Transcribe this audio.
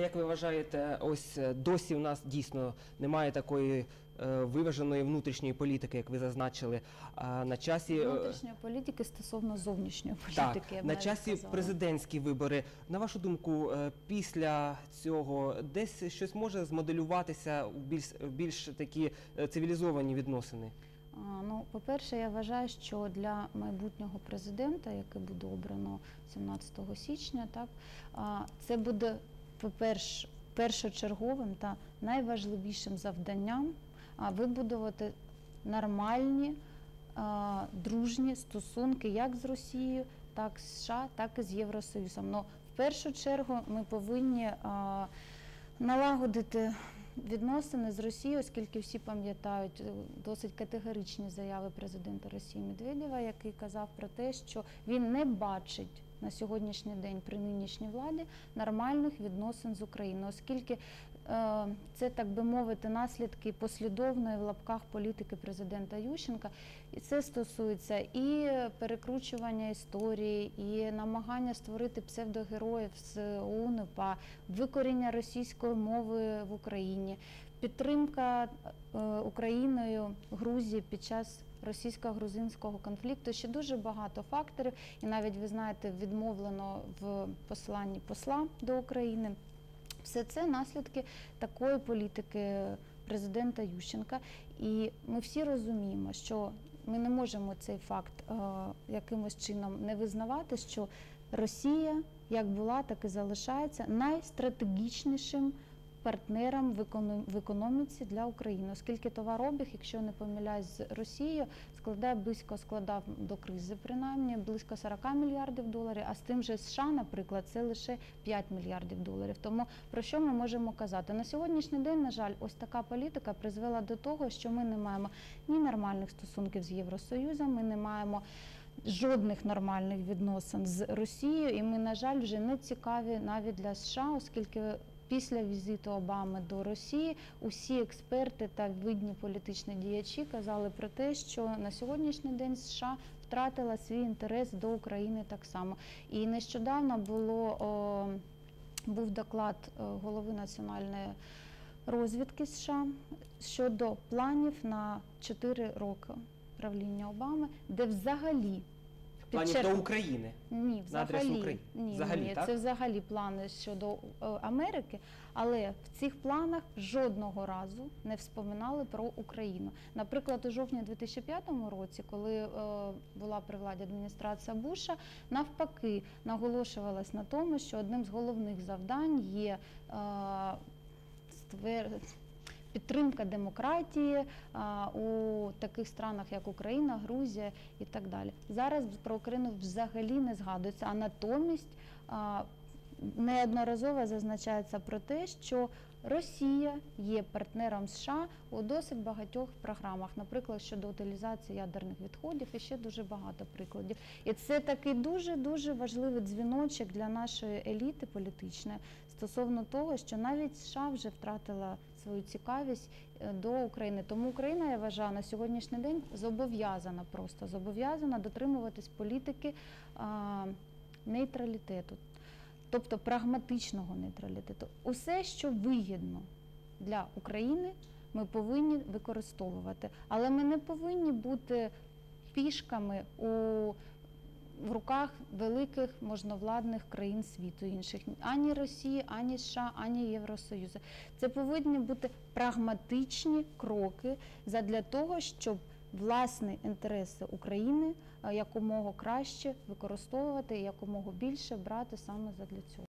Як ви вважаєте, ось е, досі в нас дійсно немає такої е, виваженої внутрішньої політики, як ви зазначили. А на часі е, Внутрішньої політики стосовно зовнішньої так, політики. я б на навіть часі сказала. президентські вибори. На вашу думку, е, після цього десь щось може змоделюватися у більш в більш такі е, цивілізовані відносини? А, Ну, по-перше, я вважаю, що для майбутнього президента, який буде обрано 17 січня, так а, це буде по-перше, першочерговим та найважливішим завданням вибудувати нормальні дружні стосунки як з Росією, так з США, так і з Євросоюзом. Но в першу чергу ми повинні налагодити відносини з Росією, оскільки всі пам'ятають е, досить категоричні заяви президента Росії Медведєва, який казав про те, що він не бачить на сьогоднішній день при нинішній владі нормальних відносин з Україною, оскільки е, це, так би мовити, наслідки послідовної в лапках політики президента Ющенка. І це стосується і перекручування історії, і намагання створити псевдогероїв з ОУН, УПА, викоріння російської мови в Україні, підтримка е, Україною Грузії під час російсько-грузинського конфлікту. Ще дуже багато факторів, і навіть ви знаєте, відмовлено в посланні посла до України. Все це наслідки такої політики президента Ющенка. І ми всі розуміємо, що ми не можемо цей факт е, якимось чином не визнавати, що Росія як була, так і залишається найстратегічнішим партнером в економ- в економіці для України, оскільки товарообіг, якщо не помиляюсь, з Росією складає близько складав до кризи, принаймні близько 40 мільярдів доларів. А з тим же США, наприклад, це лише 5 мільярдів доларів. Тому про що ми можемо казати? На сьогоднішній день, на жаль, ось така політика призвела до того, що ми не маємо ні нормальних стосунків з Євросоюзом, ми не маємо. Жодних нормальних відносин з Росією, і ми, на жаль, вже не цікаві навіть для США, оскільки після візиту Обами до Росії усі експерти та видні політичні діячі казали про те, що на сьогоднішній день США втратила свій інтерес до України так само. І нещодавно було о, був доклад е, голови національної розвідки США щодо планів на 4 роки правління Обами, де взагалі Підчеркну- до України. ні, На адресу України? ні, Взагалі, ні, так? це взагалі плани щодо е, Америки, але в цих планах жодного разу не вспоминали про Україну. Наприклад, у жовтні 2005 році, коли е, була при владі адміністрація Буша, навпаки наголошувалось на тому, що одним з головних завдань є е, ствер... Підтримка демократії у таких странах, як Україна, Грузія і так далі. Зараз про Україну взагалі не згадується, а натомість неодноразово зазначається про те, що Росія є партнером США у досить багатьох програмах, наприклад, щодо утилізації ядерних відходів і ще дуже багато прикладів. І це такий дуже дуже важливий дзвіночок для нашої еліти політичної стосовно того, що навіть США вже втратила свою цікавість е, до України. Тому Україна, я вважаю, на сьогоднішній день зобов'язана просто зобов'язана дотримуватись політики а, нейтралітету, тобто прагматичного нейтралітету. Усе, що вигідно для України, ми повинні використовувати, але ми не повинні бути пішками у в руках великих можновладних країн світу інших ані Росії, ані США, ані Євросоюзу. Це повинні бути прагматичні кроки задля того, щоб власні інтереси України е, якомога краще використовувати якомога більше брати саме задля цього.